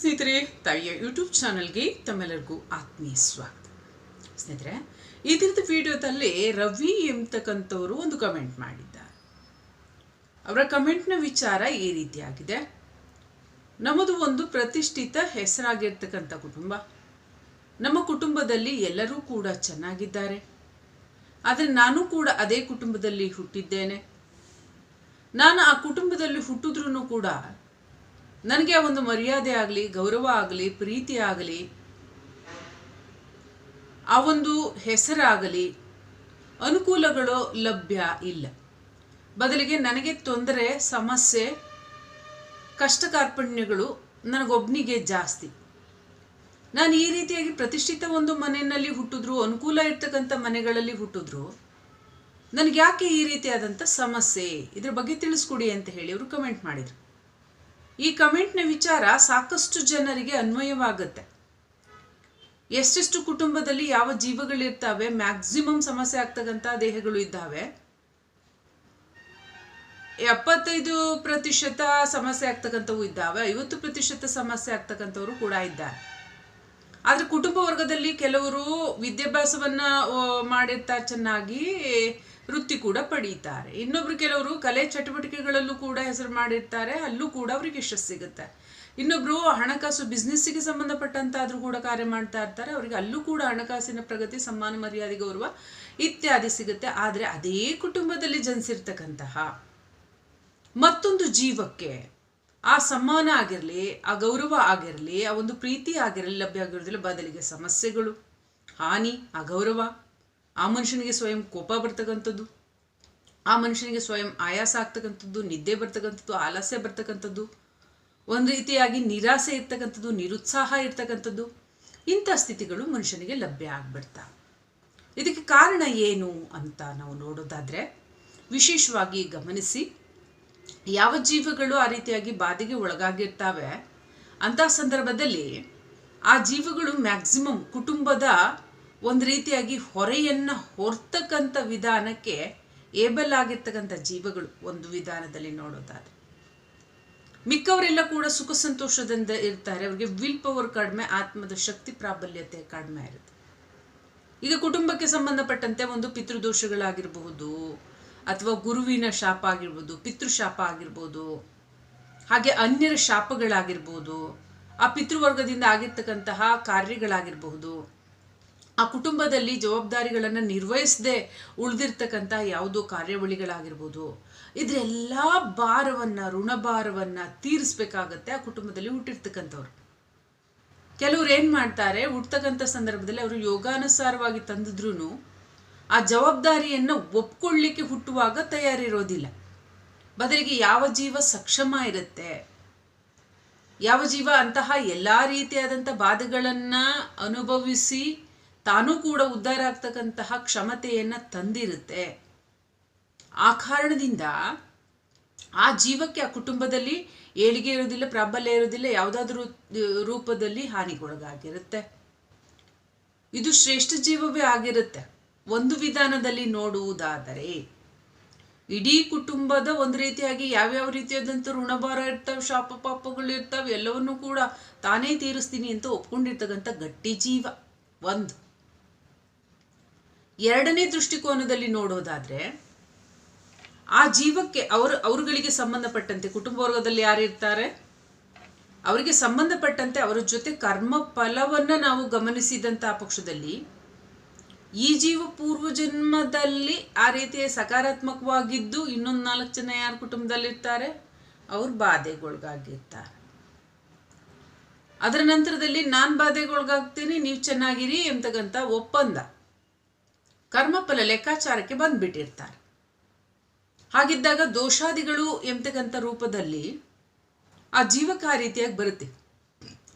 ಸ್ನೇಹಿತರೆ, ತಾಯಿಯ ಯೂಟ್ಯೂಬ್ ಚಾನಲ್ಗೆ ತಮ್ಮೆಲ್ಲರಿಗೂ ಆತ್ಮೀಯ ಸ್ವಾಗತ. ಸ್ನೇಹಿತರೆ, ಈ ವಿಡಿಯೋದಲ್ಲಿ ರವಿ ಎಂಬತಕ್ಕಂಥವರು ಒಂದು ಕಮೆಂಟ್ ಮಾಡಿದ್ದಾರೆ. ಅವರ ಕಮೆಂಟ್ನ ವಿಚಾರ ಈ ರೀತಿಯಾಗಿದೆ. ನಮ್ಮದು ಒಂದು ಪ್ರತಿಷ್ಠಿತ ಹೆಸರಾಗಿರ್ತಕ್ಕಂಥ ಕುಟುಂಬ. ನಮ್ಮ ಕುಟುಂಬದಲ್ಲಿ ಎಲ್ಲರೂ ಕೂಡ ಚೆನ್ನಾಗಿದ್ದಾರೆ. ಆದರೆ ನಾನು ಕೂಡ ಅದೇ ಕುಟುಂಬದಲ್ಲಿ ಹುಟ್ಟಿದ್ದೇನೆ. ನಾನು ಆ ಕುಟುಂಬದಲ್ಲಿ ಹುಟ್ಟಿದ್ರೂ ಕೂಡ ನನಗೆ ಒಂದು ಮರ್ಯಾದೆ ಆಗಲಿ, ಗೌರವ ಆಗಲಿ, ಪ್ರೀತಿ ಆಗಲಿ, ಆ ಒಂದು ಹೆಸರಾಗಲಿ, ಅನುಕೂಲಗಳು ಲಭ್ಯ ಇಲ್ಲ. ಬದಲಿಗೆ ನನಗೆ ತೊಂದರೆ, ಸಮಸ್ಯೆ ಕಷ್ಟ ಕಾರ್ಪಣ್ಯಗಳು ನನಗೊಬ್ಬನಿಗೆ ಜಾಸ್ತಿ. ನಾನು ಈ ರೀತಿಯಾಗಿ ಪ್ರತಿಷ್ಠಿತ ಒಂದು ಮನೆಯಲ್ಲಿ ಹುಟ್ಟಿದ್ರು, ಅನುಕೂಲ ಇರ್ತಕ್ಕಂಥ ಮನೆಗಳಲ್ಲಿ ಹುಟ್ಟಿದ್ರು ನನಗೆ ಯಾಕೆ ಈ ರೀತಿಯಾದಂಥ ಸಮಸ್ಯೆ? ಇದ್ರ ಬಗ್ಗೆ ತಿಳಿಸ್ಕೊಡಿ ಅಂತ ಹೇಳಿ ಅವರು ಕಮೆಂಟ್ ಮಾಡಿದರು. ಈ ಕಮೆಂಟ್ನ ವಿಚಾರ ಸಾಕಷ್ಟು ಜನರಿಗೆ ಅನ್ವಯವಾಗುತ್ತೆ. ಎಷ್ಟೆಷ್ಟು ಕುಟುಂಬದಲ್ಲಿ ಯಾವ ಜೀವಗಳಿರ್ತಾವೆ, ಮ್ಯಾಕ್ಸಿಮಮ್ ಸಮಸ್ಯೆ ಆಗ್ತಕ್ಕಂಥ ದೇಹಗಳು ಇದ್ದಾವೆ. ಎಪ್ಪತ್ತೈದು ಪ್ರತಿಶತ ಸಮಸ್ಯೆ ಆಗ್ತಕ್ಕಂಥವು ಇದ್ದಾವೆ, ಐವತ್ತು ಪ್ರತಿಶತ ಸಮಸ್ಯೆ ಆಗ್ತಕ್ಕಂಥವ್ರು ಕೂಡ ಇದ್ದಾರೆ. ಆದರೆ ಕುಟುಂಬ ವರ್ಗದಲ್ಲಿ ಕೆಲವರು ವಿದ್ಯಾಭ್ಯಾಸವನ್ನು ಮಾಡಿರ್ತಾರೆ ಚೆನ್ನಾಗಿ ವೃತ್ತಿ ಕೂಡ ಪಡೀತಾರೆ. ಇನ್ನೊಬ್ರು ಕೆಲವರು ಕಲೆ ಚಟುವಟಿಕೆಗಳಲ್ಲೂ ಕೂಡ ಹೆಸರು ಮಾಡಿರ್ತಾರೆ, ಅಲ್ಲೂ ಕೂಡ ಅವ್ರಿಗೆ ಯಶಸ್ಸು ಸಿಗುತ್ತೆ. ಇನ್ನೊಬ್ರು ಹಣಕಾಸು ಬಿಸ್ನೆಸ್ಸಿಗೆ ಸಂಬಂಧಪಟ್ಟಂತಾದ್ರೂ ಕೂಡ ಕಾರ್ಯ ಮಾಡ್ತಾ ಇರ್ತಾರೆ, ಅವರಿಗೆ ಅಲ್ಲೂ ಕೂಡ ಹಣಕಾಸಿನ ಪ್ರಗತಿ, ಸಮ್ಮಾನ, ಮರ್ಯಾದೆ, ಗೌರವ ಇತ್ಯಾದಿ ಸಿಗುತ್ತೆ. ಆದರೆ ಅದೇ ಕುಟುಂಬದಲ್ಲಿ ಜನಿಸಿರ್ತಕ್ಕಂತಹ ಮತ್ತೊಂದು ಜೀವಕ್ಕೆ ಆ ಸಮ್ಮಾನ ಆಗಿರಲಿ, ಆ ಗೌರವ ಆಗಿರಲಿ, ಆ ಒಂದು ಪ್ರೀತಿ ಆಗಿರಲಿ ಲಭ್ಯ ಆಗಿರೋದಿಲ್ಲ. ಬದಲಿಗೆ ಸಮಸ್ಯೆಗಳು, ಹಾನಿ, ಅಗೌರವ ಆ ಮನುಷ್ಯನಿಗೆ ಸ್ವಯಂ ಕೋಪ ಬರ್ತಕ್ಕಂಥದ್ದು, ಆ ಮನುಷ್ಯನಿಗೆ ಸ್ವಯಂ ಆಯಾಸ ಆಗ್ತಕ್ಕಂಥದ್ದು, ನಿದ್ದೆ ಬರ್ತಕ್ಕಂಥದ್ದು, ಆಲಸ್ಯ ಬರ್ತಕ್ಕಂಥದ್ದು, ಒಂದು ರೀತಿಯಾಗಿ ನಿರಾಸೆ ಇರ್ತಕ್ಕಂಥದ್ದು, ನಿರುತ್ಸಾಹ ಇರ್ತಕ್ಕಂಥದ್ದು, ಇಂಥ ಸ್ಥಿತಿಗಳು ಮನುಷ್ಯನಿಗೆ ಲಭ್ಯ ಆಗ್ಬಿಡ್ತಾವೆ ಇದಕ್ಕೆ ಕಾರಣ ಏನು ಅಂತ ನಾವು ನೋಡೋದಾದ್ರೆ, ವಿಶೇಷವಾಗಿ ಗಮನಿಸಿ, ಯಾವ ಜೀವಗಳು ಆ ರೀತಿಯಾಗಿ ಬಾಧೆಗೆ ಒಳಗಾಗಿರ್ತಾವೆ, ಅಂಥ ಸಂದರ್ಭದಲ್ಲಿ ಆ ಜೀವಗಳು ಮ್ಯಾಕ್ಸಿಮಮ್ ಕುಟುಂಬದ ಒಂದು ರೀತಿಯಾಗಿ ಹೊರೆಯನ್ನು ಹೊರ್ತಕ್ಕಂಥ ವಿಧಾನಕ್ಕೆ ಏಬಲ್ ಆಗಿರ್ತಕ್ಕಂಥ ಜೀವಗಳು ಒಂದು ವಿಧಾನದಲ್ಲಿ ನೋಡೋದಾದ್ರೆ. ಮಿಕ್ಕವರೆಲ್ಲ ಕೂಡ ಸುಖ ಸಂತೋಷದಿಂದ ಇರ್ತಾರೆ, ಅವರಿಗೆ ವಿಲ್ ಪವರ್ ಕಡಿಮೆ, ಆತ್ಮದ ಶಕ್ತಿ ಪ್ರಾಬಲ್ಯತೆ ಕಡಿಮೆ ಇರುತ್ತೆ. ಈಗ ಕುಟುಂಬಕ್ಕೆ ಸಂಬಂಧಪಟ್ಟಂತೆ ಒಂದು ಪಿತೃದೋಷಗಳಾಗಿರಬಹುದು, ಅಥವಾ ಗುರುವಿನ ಶಾಪ ಆಗಿರ್ಬೋದು ಪಿತೃಶಾಪ ಆಗಿರ್ಬೋದು, ಹಾಗೆ ಅನ್ಯರ ಶಾಪಗಳಾಗಿರ್ಬೋದು, ಆ ಪಿತೃವರ್ಗದಿಂದ ಆಗಿರ್ತಕ್ಕಂತಹ ಕಾರ್ಯಗಳಾಗಿರಬಹುದು ಆ ಕುಟುಂಬದಲ್ಲಿ ಜವಾಬ್ದಾರಿಗಳನ್ನು ನಿರ್ವಹಿಸದೆ ಉಳಿದಿರ್ತಕ್ಕಂಥ ಯಾವುದೋ ಕಾರ್ಯವಳಿಗಳಾಗಿರ್ಬೋದು ಇದ್ರೆಲ್ಲ ಭಾರವನ್ನು ಋಣಭಾರವನ್ನು ತೀರಿಸ್ಬೇಕಾಗತ್ತೆ ಆ ಕುಟುಂಬದಲ್ಲಿ ಹುಟ್ಟಿರ್ತಕ್ಕಂಥವ್ರು. ಕೆಲವ್ರು ಏನು ಮಾಡ್ತಾರೆ ಹುಟ್ಟತಕ್ಕಂಥ ಸಂದರ್ಭದಲ್ಲಿ ಅವರು ಯೋಗಾನುಸಾರವಾಗಿ ತಂದಿದ್ರು ಆ ಜವಾಬ್ದಾರಿಯನ್ನು ಒಪ್ಕೊಳ್ಳಿಕ್ಕೆ ಹುಟ್ಟುವಾಗ ತಯಾರಿರೋದಿಲ್ಲ. ಬದಲಿಗೆ ಯಾವ ಜೀವ ಸಕ್ಷಮ ಇರುತ್ತೆ, ಯಾವ ಜೀವ ಅಂತಹ ಎಲ್ಲ ರೀತಿಯಾದಂಥ ಬಾಧೆಗಳನ್ನು ಅನುಭವಿಸಿ ತಾನೂ ಕೂಡ ಉದ್ಧಾರ ಆಗ್ತಕ್ಕಂತಹ ಕ್ಷಮತೆಯನ್ನು ತಂದಿರುತ್ತೆ. ಆ ಕಾರಣದಿಂದ ಆ ಜೀವಕ್ಕೆ ಆ ಕುಟುಂಬದಲ್ಲಿ ಏಳಿಗೆ ಇರೋದಿಲ್ಲ ಪ್ರಾಬಲ್ಯ ಇರೋದಿಲ್ಲ ಯಾವುದಾದ್ರೂ ರೂಪದಲ್ಲಿ ಹಾನಿಗೊಳಗಾಗಿರುತ್ತೆ. ಇದು ಶ್ರೇಷ್ಠ ಜೀವವೇ ಆಗಿರುತ್ತೆ. ಒಂದು ವಿಧಾನದಲ್ಲಿ ನೋಡುವುದಾದರೆ, ಇಡೀ ಕುಟುಂಬದ ಒಂದು ರೀತಿಯಾಗಿ ಯಾವ್ಯಾವ ರೀತಿಯಾದಂಥ ಋಣಭಾರ ಇರ್ತಾವೆ, ಶಾಪ ಪಾಪಗಳು ಇರ್ತಾವೆ, ಎಲ್ಲವನ್ನೂ ಕೂಡ ತಾನೇ ತೀರಿಸ್ತೀನಿ ಅಂತ ಒಪ್ಕೊಂಡಿರ್ತಕ್ಕಂಥ ಗಟ್ಟಿ ಜೀವ ಒಂದು. ಎರಡನೇ ದೃಷ್ಟಿಕೋನದಲ್ಲಿ ನೋಡೋದಾದ್ರೆ, ಆ ಜೀವಕ್ಕೆ ಅವರು, ಅವರುಗಳಿಗೆ ಸಂಬಂಧಪಟ್ಟಂತೆ, ಕುಟುಂಬ ವರ್ಗದಲ್ಲಿ ಯಾರಿರ್ತಾರೆ ಅವರಿಗೆ ಸಂಬಂಧಪಟ್ಟಂತೆ ಅವರ ಜೊತೆ ಕರ್ಮ ಫಲವನ್ನ ನಾವು ಗಮನಿಸಿದಂತಹ ಪಕ್ಷದಲ್ಲಿ, ಈ ಜೀವ ಪೂರ್ವ ಜನ್ಮದಲ್ಲಿ ಆ ರೀತಿಯ ಸಕಾರಾತ್ಮಕವಾಗಿದ್ದು ಇನ್ನೊಂದು ನಾಲ್ಕು ಜನ ಯಾರ ಕುಟುಂಬದಲ್ಲಿರ್ತಾರೆ? ಅವ್ರು ಬಾಧೆಗೊಳಗಾಗಿರ್ತಾರೆ. ಅದರ ನಂತರದಲ್ಲಿ ನಾನು ಬಾಧೆಗೊಳಗಾಗ್ತೀನಿ, ನೀವು ಚೆನ್ನಾಗಿರಿ ಎಂತಕ್ಕಂಥ ಒಪ್ಪಂದ. ಕರ್ಮಫಲ ಲೆಕ್ಕಾಚಾರಕ್ಕೆ ಬಂದ್ಬಿಟ್ಟಿರ್ತಾರೆ. ಹಾಗಿದ್ದಾಗ ದೋಷಾದಿಗಳು ಎಂಬತಕ್ಕಂಥ ರೂಪದಲ್ಲಿ ಆ ಜೀವಕ ಆ ರೀತಿಯಾಗಿ ಬರುತ್ತೆ.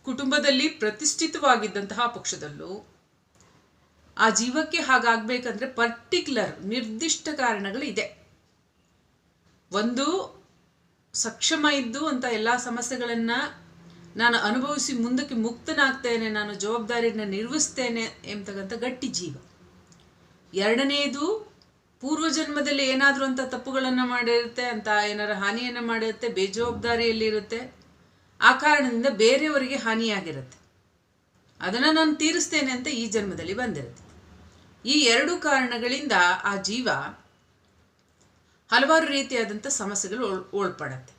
ಕುಟುಂಬದಲ್ಲಿ ಪ್ರತಿಷ್ಠಿತವಾಗಿದ್ದಂತಹ ಪಕ್ಷದಲ್ಲೂ ಆ ಜೀವಕ್ಕೆ ಹಾಗಾಗಬೇಕಂದ್ರೆ ಪರ್ಟಿಕ್ಯುಲರ್ ನಿರ್ದಿಷ್ಟ ಕಾರಣಗಳು ಇದೆ ಒಂದು ಸಕ್ಷಮ ಇದ್ದು ಅಂತ ಎಲ್ಲ ಸಮಸ್ಯೆಗಳನ್ನು ನಾನು ಅನುಭವಿಸಿ ಮುಂದಕ್ಕೆ ಮುಕ್ತನಾಗ್ತೇನೆ, ನಾನು ಜವಾಬ್ದಾರಿಯನ್ನು ನಿರ್ವಹಿಸ್ತೇನೆ ಎಂಬತಕ್ಕಂಥ ಗಟ್ಟಿ ಜೀವ ಎರಡನೆಯದು ಪೂರ್ವ ಜನ್ಮದಲ್ಲಿ ಏನಾದರೂ ಅಂತ ತಪ್ಪುಗಳನ್ನು ಮಾಡಿರುತ್ತೆ ಅಂತ ಏನಾರ ಹಾನಿಯನ್ನು ಮಾಡಿರುತ್ತೆ, ಬೇಜವಾಬ್ದಾರಿಯಲ್ಲಿರುತ್ತೆ, ಆ ಕಾರಣದಿಂದ ಬೇರೆಯವರಿಗೆ ಹಾನಿಯಾಗಿರುತ್ತೆ. ಅದನ್ನು ನಾನು ತೀರಿಸ್ತೇನೆ ಅಂತ ಈ ಜನ್ಮದಲ್ಲಿ ಬಂದಿರುತ್ತೆ. ಈ ಎರಡು ಕಾರಣಗಳಿಂದ ಆ ಜೀವ ಹಲವಾರು ರೀತಿಯಾದಂಥ ಸಮಸ್ಯೆಗಳು ಒಳ್- ಒಳಪಡತ್ತೆ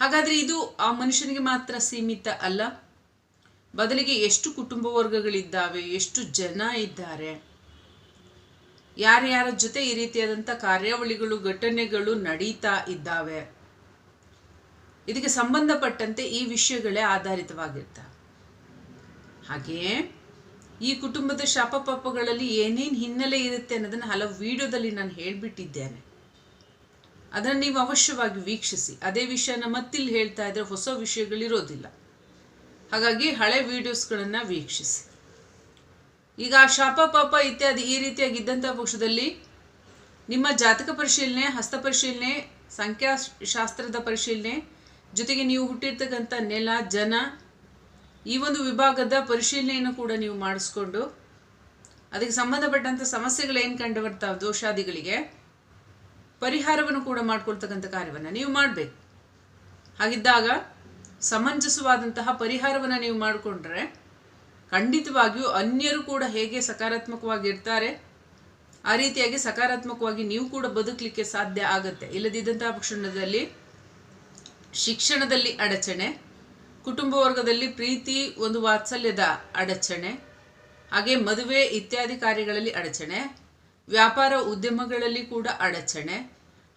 ಹಾಗಾದರೆ ಇದು ಆ ಮನುಷ್ಯನಿಗೆ ಮಾತ್ರ ಸೀಮಿತ ಅಲ್ಲ? ಬದಲಿಗೆ ಎಷ್ಟು ಕುಟುಂಬ ವರ್ಗಗಳಿದ್ದಾವೆ, ಎಷ್ಟು ಜನ ಇದ್ದಾರೆ? ಯಾರ್ಯಾರ ಜೊತೆ ಈ ರೀತಿಯಾದಂಥ ಕಾರ್ಯಾವಳಿಗಳು, ಘಟನೆಗಳು ನಡೀತಾ ಇದ್ದಾವೆ? ಇದಕ್ಕೆ ಸಂಬಂಧಪಟ್ಟಂತೆ ಈ ವಿಷಯಗಳೇ ಆಧಾರಿತವಾಗಿರ್ತವೆ. ಹಾಗೆಯೇ ಈ ಕುಟುಂಬದ ಶಾಪ ಪಾಪಗಳಲ್ಲಿ ಏನೇನು ಹಿನ್ನೆಲೆ ಇರುತ್ತೆ ಅನ್ನೋದನ್ನು ಹಲವು ವಿಡಿಯೋದಲ್ಲಿ ನಾನು ಹೇಳಿಬಿಟ್ಟಿದ್ದೇನೆ. ಅದನ್ನು ನೀವು ಅವಶ್ಯವಾಗಿ ವೀಕ್ಷಿಸಿ. ಅದೇ ವಿಷಯನ ಮತ್ತಿಲ್ಲಿ ಹೇಳ್ತಾ ಇದ್ರೆ ಹೊಸ ವಿಷಯಗಳಿರೋದಿಲ್ಲ. ಹಾಗಾಗಿ ಹಳೆ ವಿಡಿಯೋಸ್ಗಳನ್ನು ವೀಕ್ಷಿಸಿ. ಈಗ ಶಾಪ, ಪಾಪ ಇತ್ಯಾದಿ ಈ ರೀತಿಯಾಗಿದ್ದಂಥ ಪಕ್ಷದಲ್ಲಿ ನಿಮ್ಮ ಜಾತಕ ಪರಿಶೀಲನೆ, ಹಸ್ತ ಪರಿಶೀಲನೆ ಸಂಖ್ಯಾ ಶಾಸ್ತ್ರದ ಪರಿಶೀಲನೆ ಜೊತೆಗೆ ನೀವು ಹುಟ್ಟಿರ್ತಕ್ಕಂಥ ನೆಲ, ಜನ ಈ ಒಂದು ವಿಭಾಗದ ಪರಿಶೀಲನೆಯನ್ನು ಕೂಡ ನೀವು ಮಾಡಿಸ್ಕೊಂಡು ಅದಕ್ಕೆ ಸಂಬಂಧಪಟ್ಟಂಥ ಸಮಸ್ಯೆಗಳೇನು ಕಂಡು ಬರ್ತಾವೆ ದೋಷಾದಿಗಳಿಗೆ ಪರಿಹಾರವನ್ನು ಕೂಡ ಮಾಡ್ಕೊಳ್ತಕ್ಕಂಥ ಕಾರ್ಯವನ್ನು ನೀವು ಮಾಡಬೇಕು. ಹಾಗಿದ್ದಾಗ ಸಮಂಜಸವಾದಂತಹ ಪರಿಹಾರವನ್ನು ನೀವು ಮಾಡಿಕೊಂಡ್ರೆ ಖಂಡಿತವಾಗಿಯೂ ಅನ್ಯರು ಕೂಡ ಹೇಗೆ ಸಕಾರಾತ್ಮಕವಾಗಿರ್ತಾರೆ, ಆ ರೀತಿಯಾಗಿ ಸಕಾರಾತ್ಮಕವಾಗಿ ನೀವು ಕೂಡ ಬದುಕಲಿಕ್ಕೆ ಸಾಧ್ಯ ಆಗುತ್ತೆ. ಇಲ್ಲದಿದ್ದಂತಹ ಕ್ಷಣದಲ್ಲಿ, ಶಿಕ್ಷಣದಲ್ಲಿ ಅಡಚಣೆ, ಕುಟುಂಬ ವರ್ಗದಲ್ಲಿ ಪ್ರೀತಿ ಒಂದು ವಾತ್ಸಲ್ಯದ ಅಡಚಣೆ, ಹಾಗೆ ಮದುವೆ ಇತ್ಯಾದಿ ಕಾರ್ಯಗಳಲ್ಲಿ ಅಡಚಣೆ, ವ್ಯಾಪಾರ ಉದ್ಯಮಗಳಲ್ಲಿ ಕೂಡ ಅಡಚಣೆ,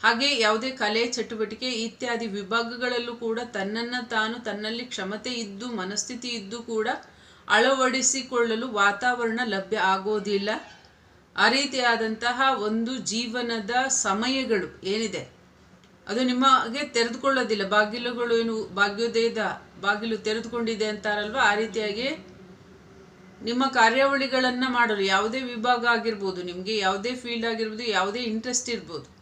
ಹಾಗೆ ಯಾವುದೇ ಕಲೆ ಚಟುವಟಿಕೆ ಇತ್ಯಾದಿ ವಿಭಾಗಗಳಲ್ಲೂ ಕೂಡ ತನ್ನನ್ನು ತಾನು ತನ್ನಲ್ಲಿ ಕ್ಷಮತೆ ಇದ್ದು ಮನಸ್ಥಿತಿ ಇದ್ದು ಕೂಡ ಅಳವಡಿಸಿಕೊಳ್ಳಲು ವಾತಾವರಣ ಲಭ್ಯ ಆಗೋದಿಲ್ಲ. ಆ ರೀತಿಯಾದಂತಹ ಒಂದು ಜೀವನದ ಸಮಯಗಳು ಏನಿದೆ? ಅದು ನಿಮಗೆ ತೆರೆದುಕೊಳ್ಳೋದಿಲ್ಲ. ಬಾಗಿಲುಗಳು ಏನು ಭಾಗ್ಯೋದಯದ ಬಾಗಿಲು ತೆರೆದುಕೊಂಡಿದೆ ಅಂತಾರಲ್ವ? ಆ ರೀತಿಯಾಗಿ ನಿಮ್ಮ ಕಾರ್ಯಾವಳಿಗಳನ್ನು ಮಾಡಲು ಯಾವುದೇ ವಿಭಾಗ ಆಗಿರ್ಬೋದು, ನಿಮಗೆ ಯಾವುದೇ ಫೀಲ್ಡ್ ಆಗಿರ್ಬೋದು, ಯಾವುದೇ ಇಂಟ್ರೆಸ್ಟ್ ಇರ್ಬೋದು.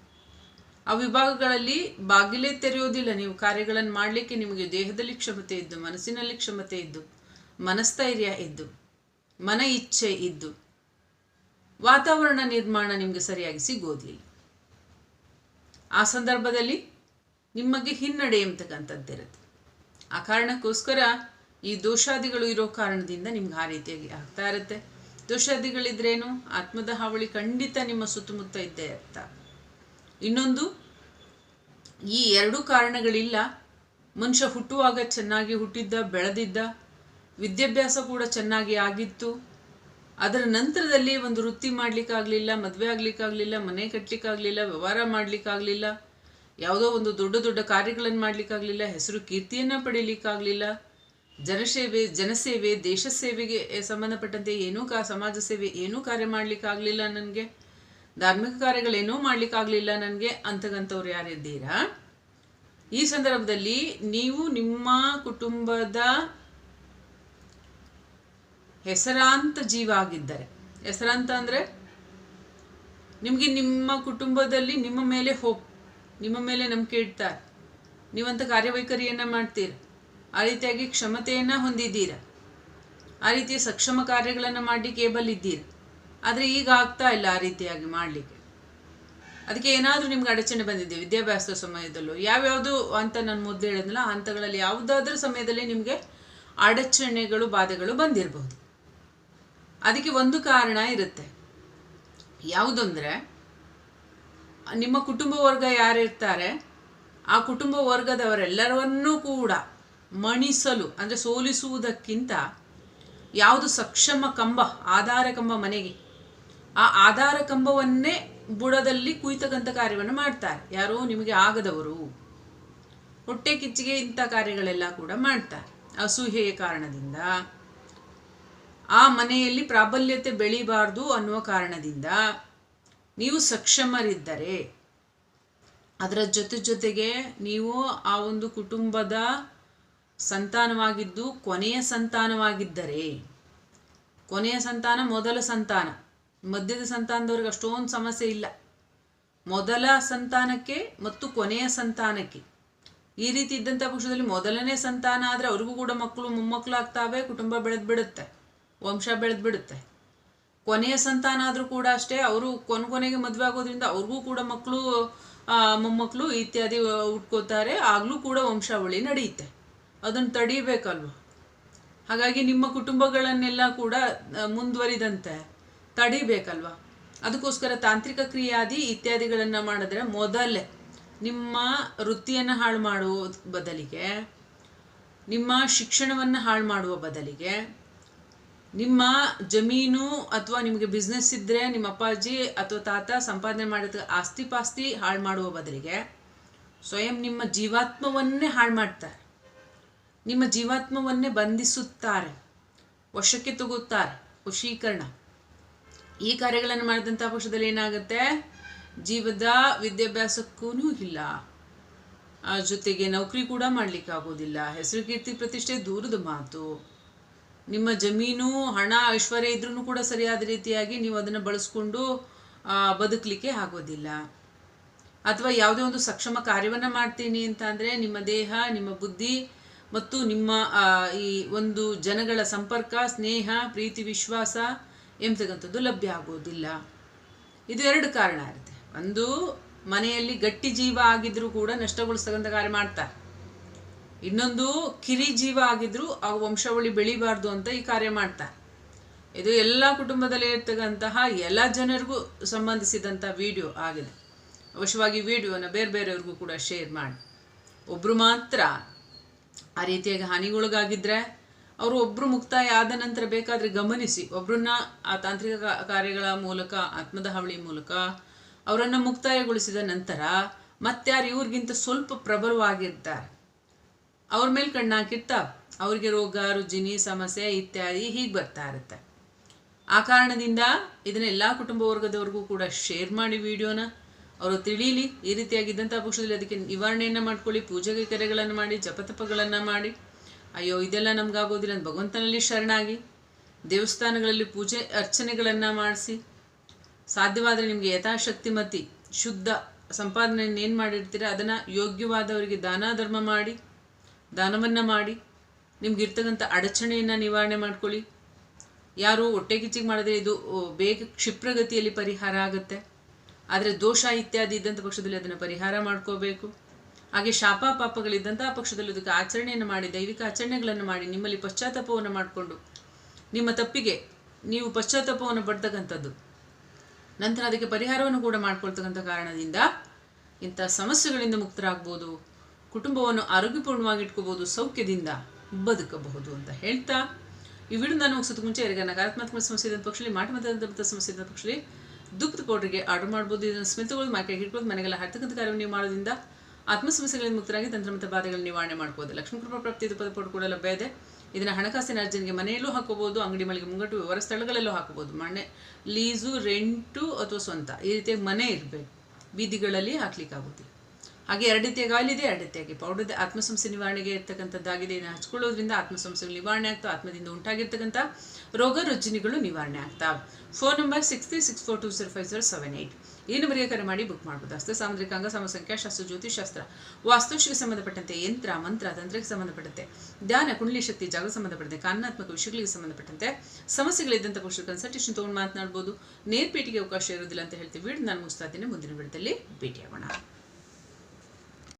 ಆ ವಿಭಾಗಗಳಲ್ಲಿ ಬಾಗಿಲೇ ತೆರೆಯೋದಿಲ್ಲ. ನೀವು ಕಾರ್ಯಗಳನ್ನು ಮಾಡಲಿಕ್ಕೆ ನಿಮಗೆ ದೇಹದಲ್ಲಿ ಕ್ಷಮತೆ ಇದ್ದು, ಮನಸ್ಸಿನಲ್ಲಿ ಕ್ಷಮತೆ ಇದ್ದು. ಮನಸ್ಥೈರ್ಯ ಇದ್ದು ಮನ ಇಚ್ಛೆ ಇದ್ದು, ವಾತಾವರಣ ನಿರ್ಮಾಣ ನಿಮಗೆ ಸರಿಯಾಗಿ ಸಿಗೋದಿಲ್ಲ. ಆ ಸಂದರ್ಭದಲ್ಲಿ ನಿಮಗೆ ಹಿನ್ನಡೆ ಎಂಬತಕ್ಕಂಥದ್ದಿರುತ್ತೆ ಆ ಕಾರಣಕ್ಕೋಸ್ಕರ ಈ ದೋಷಾದಿಗಳು ಇರೋ ಕಾರಣದಿಂದ ನಿಮ್ಗೆ ಆ ರೀತಿಯಾಗಿ ಆಗ್ತಾ ಇರುತ್ತೆ. ದೋಷಾದಿಗಳಿದ್ರೇನು? ಆತ್ಮದ ಹಾವಳಿ ಖಂಡಿತ ನಿಮ್ಮ ಸುತ್ತಮುತ್ತ ಇದ್ದೇ ಅರ್ಥ ಇನ್ನೊಂದು, ಈ ಎರಡು ಕಾರಣಗಳಿಲ್ಲ. ಮನುಷ್ಯ ಹುಟ್ಟುವಾಗ ಚೆನ್ನಾಗಿ ಹುಟ್ಟಿದ್ದ, ಬೆಳೆದಿದ್ದ ವಿದ್ಯಾಭ್ಯಾಸ ಕೂಡ ಚೆನ್ನಾಗಿ ಆಗಿತ್ತು. ಅದರ ನಂತರದಲ್ಲಿ ಒಂದು ವೃತ್ತಿ ಮಾಡಲಿಕ್ಕಾಗಲಿಲ್ಲ, ಮದುವೆ ಆಗ್ಲಿಕ್ಕಾಗಲಿಲ್ಲ, ಮನೆ ಕಟ್ಟಲಿಕ್ಕಾಗಲಿಲ್ಲ ವ್ಯವಹಾರ ಮಾಡಲಿಕ್ಕಾಗಲಿಲ್ಲ, ಯಾವುದೋ ಒಂದು ದೊಡ್ಡ ದೊಡ್ಡ ಕಾರ್ಯಗಳನ್ನು ಮಾಡಲಿಕ್ಕಾಗಲಿಲ್ಲ, ಹೆಸರು ಕೀರ್ತಿಯನ್ನು ಪಡೀಲಿಕ್ಕಾಗಲಿಲ್ಲ. ಜನಸೇವೆ ಜನಸೇವೆ, ದೇಶ ಸೇವೆಗೆ ಸಂಬಂಧಪಟ್ಟಂತೆ ಏನೂ ಕಾ, ಸಮಾಜ ಸೇವೆ ಏನೂ ಕಾರ್ಯ ಮಾಡಲಿಕ್ಕಾಗಲಿಲ್ಲ ನನಗೆ. ಧಾರ್ಮಿಕ ಕಾರ್ಯಗಳೇನೂ ಮಾಡಲಿಕ್ಕಾಗಲಿಲ್ಲ ನನಗೆ. ಅಂತಕ್ಕಂಥವ್ರು ಯಾರಿದ್ದೀರಾ ಈ ಸಂದರ್ಭದಲ್ಲಿ ನೀವು ನಿಮ್ಮ ಕುಟುಂಬದ ಹೆಸರಾಂತ ಜೀವ ಆಗಿದ್ದಾರೆ ಹೆಸರಾಂತ ಅಂದರೆ ನಿಮಗೆ ನಿಮ್ಮ ಕುಟುಂಬದಲ್ಲಿ ನಿಮ್ಮ ಮೇಲೆ ಹೋಪ್, ನಿಮ್ಮ ಮೇಲೆ ನಂಬಿಕೆ ಇಡ್ತಾರೆ. ನೀವಂತ ಕಾರ್ಯವೈಖರಿಯನ್ನು ಮಾಡ್ತೀರ? ಆ ರೀತಿಯಾಗಿ ಕ್ಷಮತೆಯನ್ನು ಹೊಂದಿದ್ದೀರ? ಆ ರೀತಿಯ ಸಕ್ಷಮ ಕಾರ್ಯಗಳನ್ನು ಮಾಡಿ ಕೇಬಲ್ ಇದ್ದೀರ? ಆದರೆ ಈಗ ಆಗ್ತಾ ಇಲ್ಲ ಆ ರೀತಿಯಾಗಿ ಮಾಡಲಿಕ್ಕೆ. ಅದಕ್ಕೆ ಏನಾದರೂ ನಿಮ್ಗೆ ಅಡಚಣೆ ಬಂದಿದೆ ವಿದ್ಯಾಭ್ಯಾಸದ ಸಮಯದಲ್ಲೂ? ಯಾವ್ಯಾವುದು ಅಂತ ನಾನು ಮೊದಲು ಹೇಳಿದ್ನಲ್ಲ ಹಂತಗಳಲ್ಲಿ ಯಾವುದಾದ್ರೂ ಸಮಯದಲ್ಲಿ ನಿಮಗೆ ಅಡಚಣೆಗಳು, ಬಾಧೆಗಳು ಬಂದಿರಬಹುದು ಅದಕ್ಕೆ ಒಂದು ಕಾರಣ ಇರುತ್ತೆ. ಯಾವುದಂದ್ರೆ, ನಿಮ್ಮ ಕುಟುಂಬ ವರ್ಗ ಯಾರಿರ್ತಾರೆ, ಆ ಕುಟುಂಬ ವರ್ಗದವರೆಲ್ಲರನ್ನೂ ಕೂಡ ಮಣಿಸಲು, ಅಂದರೆ ಸೋಲಿಸುವುದಕ್ಕಿಂತ ಯಾವುದು ಸಕ್ಷಮ ಕಂಬ, ಆಧಾರ ಕಂಬ ಮನೆಗೆ, ಆ ಆಧಾರ ಕಂಬವನ್ನೇ ಬುಡದಲ್ಲಿ ಕುಯ್ತಕ್ಕಂಥ ಕಾರ್ಯವನ್ನು ಮಾಡ್ತಾರೆ. ಯಾರೋ ನಿಮಗೆ ಆಗದವರು, ಹೊಟ್ಟೆ ಕಿಚ್ಚಿಗೆ ಇಂಥ ಕಾರ್ಯಗಳೆಲ್ಲ ಕೂಡ ಮಾಡ್ತಾರೆ. ಅಸೂಹೆಯ ಕಾರಣದಿಂದ. ಆ ಮನೆಯಲ್ಲಿ ಪ್ರಾಬಲ್ಯತೆ ಬೆಳಿಬಾರ್ದು ಅನ್ನುವ ಕಾರಣದಿಂದ ನೀವು ಸಕ್ಷಮರಿದ್ದರೆ ಅದರ ಜೊತೆ ಜೊತೆಗೆ ನೀವು ಆ ಒಂದು ಕುಟುಂಬದ ಸಂತಾನವಾಗಿದ್ದು ಕೊನೆಯ ಸಂತಾನವಾಗಿದ್ದರೆ, ಕೊನೆಯ ಸಂತಾನ ಮೊದಲ ಸಂತಾನ. ಮಧ್ಯದ ಸಂತಾನದವ್ರಿಗೆ ಅಷ್ಟೊಂದು ಸಮಸ್ಯೆ ಇಲ್ಲ. ಮೊದಲ ಸಂತಾನಕ್ಕೆ ಮತ್ತು ಕೊನೆಯ ಸಂತಾನಕ್ಕೆ. ಈ ರೀತಿ ಇದ್ದಂಥ ಪಕ್ಷದಲ್ಲಿ ಮೊದಲನೇ ಸಂತಾನ ಆದರೆ ಅವ್ರಿಗೂ ಕೂಡ ಮಕ್ಕಳು ಮೊಮ್ಮಕ್ಕಳು ಆಗ್ತಾವೆ ಕುಟುಂಬ ಬೆಳೆದು ಬಿಡುತ್ತೆ. ವಂಶ ಬೆಳೆದ್ಬಿಡುತ್ತೆ. ಕೊನೆಯ ಸಂತಾನ ಆದರೂ ಕೂಡ ಅಷ್ಟೇ, ಅವರು ಕೊನೆ ಕೊನೆಗೆ ಮದುವೆ ಆಗೋದ್ರಿಂದ ಅವ್ರಿಗೂ ಕೂಡ ಮಕ್ಕಳು ಮೊಮ್ಮಕ್ಕಳು ಇತ್ಯಾದಿ ಉಟ್ಕೋತಾರೆ ಆಗಲೂ ಕೂಡ ವಂಶಾವಳಿ ನಡೆಯುತ್ತೆ. ಅದನ್ನು ತಡೀಬೇಕಲ್ವ ಹಾಗಾಗಿ ನಿಮ್ಮ ಕುಟುಂಬಗಳನ್ನೆಲ್ಲ ಕೂಡ ಮುಂದುವರಿದಂತೆ ತಡೀಬೇಕಲ್ವ ಅದಕ್ಕೋಸ್ಕರ ತಾಂತ್ರಿಕ ಕ್ರಿಯಾದಿ ಇತ್ಯಾದಿಗಳನ್ನು ಮಾಡಿದ್ರೆ ಮೊದಲೇ ನಿಮ್ಮ ವೃತ್ತಿಯನ್ನು ಹಾಳು ಮಾಡುವ ಬದಲಿಗೆ, ನಿಮ್ಮ ಶಿಕ್ಷಣವನ್ನು ಹಾಳು ಮಾಡುವ ಬದಲಿಗೆ ನಿಮ್ಮ ಜಮೀನು ಅಥವಾ ನಿಮಗೆ ಬಿಸ್ನೆಸ್ ಇದ್ದರೆ ನಿಮ್ಮ ಅಪ್ಪಾಜಿ ಅಥವಾ ತಾತ ಸಂಪಾದನೆ ಮಾಡಿದ ಆಸ್ತಿ ಪಾಸ್ತಿ ಹಾಳು ಮಾಡುವ ಬದಲಿಗೆ ಸ್ವಯಂ ನಿಮ್ಮ ಜೀವಾತ್ಮವನ್ನೇ ಹಾಳು ಮಾಡ್ತಾರೆ. ನಿಮ್ಮ ಜೀವಾತ್ಮವನ್ನೇ ಬಂಧಿಸುತ್ತಾರೆ. ವಶಕ್ಕೆ ತಗುತ್ತಾರೆ. ವಶೀಕರಣ. ಈ ಕಾರ್ಯಗಳನ್ನು ಮಾಡಿದಂಥ ಪಕ್ಷದಲ್ಲಿ ಏನಾಗುತ್ತೆ? ಜೀವದ ವಿದ್ಯಾಭ್ಯಾಸಕ್ಕೂ ಇಲ್ಲ. ಜೊತೆಗೆ ನೌಕರಿ ಕೂಡ ಮಾಡಲಿಕ್ಕಾಗೋದಿಲ್ಲ. ಹೆಸರು ಕೀರ್ತಿ ಪ್ರತಿಷ್ಠೆ ದೂರದ ಮಾತು. ನಿಮ್ಮ ಜಮೀನು, ಹಣ, ಐಶ್ವರ್ಯ ಇದ್ರೂ ಕೂಡ ಸರಿಯಾದ ರೀತಿಯಾಗಿ ನೀವು ಅದನ್ನು ಬಳಸ್ಕೊಂಡು ಬದುಕಲಿಕ್ಕೆ ಆಗೋದಿಲ್ಲ. ಅಥವಾ ಯಾವುದೇ ಒಂದು ಸಕ್ಷಮ ಕಾರ್ಯವನ್ನು ಮಾಡ್ತೀನಿ ಅಂತ ಅಂದರೆ ನಿಮ್ಮ ದೇಹ, ನಿಮ್ಮ ಬುದ್ಧಿ ಮತ್ತು ನಿಮ್ಮ ಈ ಒಂದು ಜನಗಳ ಸಂಪರ್ಕ, ಸ್ನೇಹ, ಪ್ರೀತಿ, ವಿಶ್ವಾಸ ಎಂಬತಕ್ಕಂಥದ್ದು ಲಭ್ಯ ಆಗೋದಿಲ್ಲ. ಇದು ಎರಡು ಕಾರಣ ಇರುತ್ತೆ. ಒಂದು, ಮನೆಯಲ್ಲಿ ಗಟ್ಟಿ ಜೀವ ಆಗಿದ್ರೂ ಕೂಡ ನಷ್ಟಗೊಳಿಸ್ತಕ್ಕಂಥ ಕಾರ್ಯ ಮಾಡ್ತಾರೆ. ಇನ್ನೊಂದು ಕಿರಿ ಜೀವ ಆಗಿದ್ರು ಆ ವಂಶಾವಳಿ ಬೆಳಿಬಾರ್ದು ಅಂತ ಈ ಕಾರ್ಯ ಮಾಡ್ತಾರೆ. ಇದು ಎಲ್ಲ ಕುಟುಂಬದಲ್ಲಿ ಇರ್ತಕ್ಕಂತಹ ಎಲ್ಲ ಜನರಿಗೂ ಸಂಬಂಧಿಸಿದಂಥ ವಿಡಿಯೋ ಆಗಿದೆ. ಅವಶ್ಯವಾಗಿ ವಿಡಿಯೋನ ಬೇರೆ ಬೇರೆಯವ್ರಿಗೂ ಕೂಡ ಶೇರ್ ಮಾಡಿ. ಒಬ್ಬರು ಮಾತ್ರ ಆ ರೀತಿಯಾಗಿ ಹಾನಿಗೊಳಗಾಗಿದ್ದರೆ ಅವರು ಒಬ್ಬರು ಮುಕ್ತಾಯ ಆದ ನಂತರ ಬೇಕಾದರೆ ಗಮನಿಸಿ ಒಬ್ಬರನ್ನ ಆ ತಾಂತ್ರಿಕ ಕಾರ್ಯಗಳ ಮೂಲಕ, ಆತ್ಮದ ಹಾವಳಿ ಮೂಲಕ ಅವರನ್ನು ಮುಕ್ತಾಯಗೊಳಿಸಿದ ನಂತರ ಮತ್ತಾರು ಇವ್ರಿಗಿಂತ ಸ್ವಲ್ಪ ಪ್ರಬಲವಾಗಿರ್ತಾರೆ. ಅವ್ರ ಮೇಲೆ ಕಣ್ಣು ಹಾಕಿರ್ತಾವ ಅವ್ರಿಗೆ ರೋಗ, ರುಜಿನಿ, ಸಮಸ್ಯೆ ಇತ್ಯಾದಿ ಹೀಗೆ ಬರ್ತಾ ಇರುತ್ತೆ. ಆ ಕಾರಣದಿಂದ ಇದನ್ನ ಎಲ್ಲ ಕುಟುಂಬ ವರ್ಗದವ್ರಿಗೂ ಕೂಡ ಶೇರ್ ಮಾಡಿ ವಿಡಿಯೋನ. ಅವರು ತಿಳಿಲಿ, ಈ ರೀತಿಯಾಗಿದ್ದಂಥ ಪಕ್ಷದಲ್ಲಿ ಅದಕ್ಕೆ ನಿವಾರಣೆಯನ್ನು ಮಾಡ್ಕೊಳ್ಳಿ, ಪೂಜೆಗೆ ಕರೆಗಳನ್ನು ಮಾಡಿ, ಜಪತಪಗಳನ್ನು ಮಾಡಿ. ಅಯ್ಯೋ, ಇದೆಲ್ಲ ನಮಗಾಗೋದಿಲ್ಲ ಅಂತ ಭಗವಂತನಲ್ಲಿ ಶರಣಾಗಿ ದೇವಸ್ಥಾನಗಳಲ್ಲಿ ಪೂಜೆ ಅರ್ಚನೆಗಳನ್ನು ಮಾಡಿಸಿ. ಸಾಧ್ಯವಾದರೆ ನಿಮಗೆ ಯಥಾಶಕ್ತಿ ಮತಿ ಶುದ್ಧ ಸಂಪಾದನೆಯನ್ನು ಏನು ಮಾಡಿರ್ತೀರ, ಅದನ್ನು ಯೋಗ್ಯವಾದವರಿಗೆ ದಾನ ಧರ್ಮ ಮಾಡಿ. ದಾನವನ್ನು ಮಾಡಿ, ನಿಮ್ಗಿರ್ತಕ್ಕಂಥ ಅಡಚಣೆಯನ್ನು ನಿವಾರಣೆ ಮಾಡ್ಕೊಳ್ಳಿ. ಯಾರು ಹೊಟ್ಟೆ ಕಿಚ್ಚಿಗೆ ಮಾಡಿದ್ರೆ ಇದು ಬೇಗ ಕ್ಷಿಪ್ರಗತಿಯಲ್ಲಿ ಪರಿಹಾರ ಆಗುತ್ತೆ. ಆದರೆ ದೋಷ ಇತ್ಯಾದಿ ಇದ್ದಂಥ ಪಕ್ಷದಲ್ಲಿ ಅದನ್ನು ಪರಿಹಾರ ಮಾಡ್ಕೋಬೇಕು. ಹಾಗೆ ಶಾಪ ಪಾಪಗಳಿದ್ದಂಥ ಪಕ್ಷದಲ್ಲಿ ಅದಕ್ಕೆ ಆಚರಣೆಯನ್ನು ಮಾಡಿ, ದೈವಿಕ ಆಚರಣೆಗಳನ್ನು ಮಾಡಿ, ನಿಮ್ಮಲ್ಲಿ ಪಶ್ಚಾತ್ತಾಪವನ್ನು ಮಾಡಿಕೊಂಡು, ನಿಮ್ಮ ತಪ್ಪಿಗೆ ನೀವು ಪಶ್ಚಾತ್ತಾಪವನ್ನು ಪಡ್ತಕ್ಕಂಥದ್ದು. ನಂತರ ಅದಕ್ಕೆ ಪರಿಹಾರವನ್ನು ಕೂಡ ಮಾಡ್ಕೊಳ್ತಕ್ಕಂಥ ಕಾರಣದಿಂದ ಇಂಥ ಸಮಸ್ಯೆಗಳಿಂದ ಮುಕ್ತರಾಗ್ಬೋದು. ಕುಟುಂಬವನ್ನು ಆರೋಗ್ಯಪೂರ್ಣವಾಗಿ ಇಟ್ಕೋಬೋದು ಸೌಖ್ಯದಿಂದ ಬದುಕಬಹುದು ಅಂತ ಹೇಳ್ತಾ ಈ ವಿಡಿಯೋ ನಾನು ಹೋಗ್ಸೋದು ಮುಂಚೆ ಯಾರಿಗೆ ನಕಾರಾತ್ಮಕ ಸಮಸ್ಯೆ ಇದ್ದ ಪಕ್ಷದಲ್ಲಿ ಮಾಟ ಸಮಸ್ಯೆದ ಸಮಸ್ಯೆ ಇದ್ದ ಪಕ್ಷದಲ್ಲಿ ದುಃಖದ ಪೌಡ್ರಿಗೆ ಆರ್ಡರ್ ಮಾಡ್ಬೋದು. ಇದನ್ನು ಸ್ಮಿತಗಳು ಮಾಕೆ ಹಿಡ್ಕೊಂಡು ಮನೆಗೆಲ್ಲ ಹರ್ತಕ್ಕಂಥ ಕಾರ್ಯವನ್ನು ಮಾಡೋದ್ರಿಂದ ಆತ್ಮ ಸಮಸ್ಯೆಗಳಿಂದ ಮುಕ್ತರಾಗಿ ತಂತ್ರ ಮತ್ತು ನಿವಾರಣೆ ಮಾಡ್ಬೋದು. ಲಕ್ಷ್ಮೀ ಕೃಪಾ ಪ್ರಾಪ್ತಿ ಪದ ಕೂಡ ಲಭ್ಯ ಇದೆ. ಇದನ್ನು ಹಣಕಾಸಿನ ಅರ್ಜನೆಗೆ ಮನೆಯಲ್ಲೂ ಹಾಕೋಬಹುದು, ಅಂಗಡಿ ಮಳಿಗೆ ಮುಂಗಟ್ಟು ವ್ಯವಹಾರ ಸ್ಥಳಗಳಲ್ಲೂ ಹಾಕೋಬಹುದು. ಮನೆ, ಲೀಸು, ರೆಂಟು ಅಥವಾ ಸ್ವಂತ ಈ ರೀತಿಯಾಗಿ ಮನೆ ಇರಬೇಕು. ಬೀದಿಗಳಲ್ಲಿ ಹಾಕ್ಲಿಕ್ಕೆ ಆಗುತ್ತೆ ಹಾಗೆ ಎರಡು ರೀತಿಯಾಗಿ ಆಯಿಲ್ ಎರಡು ಪೌಡರ್ ಆತ್ಮಸಂಸ್ಥೆ ನಿವಾರಣೆಗೆ ಇರ್ತಕ್ಕಂಥದ್ದಾಗಿದೆ. ಇದನ್ನು ಹಚ್ಕೊಳ್ಳೋದ್ರಿಂದ ಆತ್ಮಸಂಸ್ಥೆ ನಿವಾರಣೆ ಆಗ್ತಾವೆ ಆತ್ಮದಿಂದ ಉಂಟಾಗಿರ್ತಕ್ಕಂಥ ರೋಗ ರುಜಿನಿಗಳು ನಿವಾರಣೆ ಆಗ್ತಾವೆ phone number six three six four two zero five zero seven eight ಈ ನಂಬರಿಗೆ ಕರೆ ಮಾಡಿ ಬುಕ್ ಮಾಡ್ಬೋದು? ಹಸ್ತ ಸಾಮುದ್ರಿಕ ಅಂಗ, ಸಮಸಂಖ್ಯಾ, ಶಾಸ್ತ್ರ ಜ್ಯೋತಿಷಾಸ್ತ್ರ ವಾಸ್ತುಶಿಗೆ ಸಂಬಂಧಪಟ್ಟಂತೆ ಯಂತ್ರ, ಮಂತ್ರ, ತಂತ್ರಕ್ಕೆ ಸಂಬಂಧಪಟ್ಟಂತೆ ಧ್ಯಾನ, ಕುಂಡಲಿ, ಶಕ್ತಿ, ಜಾಗ ಸಂಬಂಧಪಟ್ಟಂತೆ ಕಾನೂನಾತ್ಮಕ ವಿಷಯಗಳಿಗೆ ಸಂಬಂಧಪಟ್ಟಂತೆ ಸಮಸ್ಯೆಗಳಿದ್ದಂಥ ಪುರುಷರು ಕನ್ಸಲ್ಟೇಷನ್ ತೊಗೊಂಡು ಮಾತನಾಡ್ಬೋದು. ನೇರ್ಪೇಟಿಗೆ ಅವಕಾಶ ಇರೋದಿಲ್ಲ ಅಂತ ಹೇಳ್ತೀವಿ. ನಾನು ಮುಗಿಸ್ತಾ ಇದ್ದೀನಿ. ಮುಂದಿನ ವಿಡದಲ್ಲಿ ಭೇಟಿಯಾಗೋಣ.